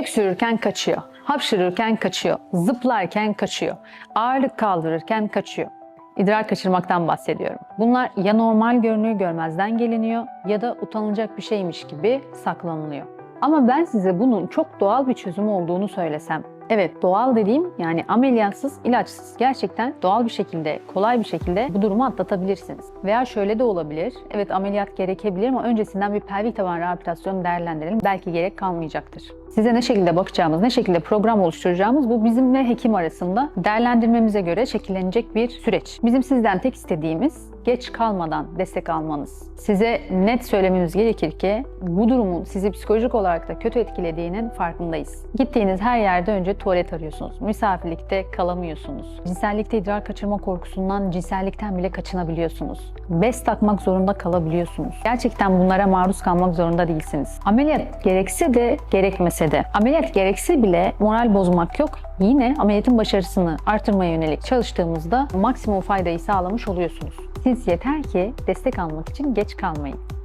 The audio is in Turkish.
Öksürürken kaçıyor, hapşırırken kaçıyor, zıplarken kaçıyor, ağırlık kaldırırken kaçıyor. İdrar kaçırmaktan bahsediyorum. Bunlar ya normal görünüyor görmezden geliniyor ya da utanılacak bir şeymiş gibi saklanılıyor. Ama ben size bunun çok doğal bir çözüm olduğunu söylesem, Evet doğal dediğim yani ameliyatsız, ilaçsız gerçekten doğal bir şekilde, kolay bir şekilde bu durumu atlatabilirsiniz. Veya şöyle de olabilir. Evet ameliyat gerekebilir ama öncesinden bir pelvik taban rehabilitasyonu değerlendirelim. Belki gerek kalmayacaktır. Size ne şekilde bakacağımız, ne şekilde program oluşturacağımız bu bizim ve hekim arasında değerlendirmemize göre şekillenecek bir süreç. Bizim sizden tek istediğimiz geç kalmadan destek almanız. Size net söylememiz gerekir ki bu durumun sizi psikolojik olarak da kötü etkilediğinin farkındayız. Gittiğiniz her yerde önce tuvalet arıyorsunuz. Misafirlikte kalamıyorsunuz. Cinsellikte idrar kaçırma korkusundan cinsellikten bile kaçınabiliyorsunuz. Bez takmak zorunda kalabiliyorsunuz. Gerçekten bunlara maruz kalmak zorunda değilsiniz. Ameliyat gerekse de gerekmese de. Ameliyat gerekse bile moral bozmak yok. Yine ameliyatın başarısını artırmaya yönelik çalıştığımızda maksimum faydayı sağlamış oluyorsunuz. Siz yeter ki destek almak için geç kalmayın.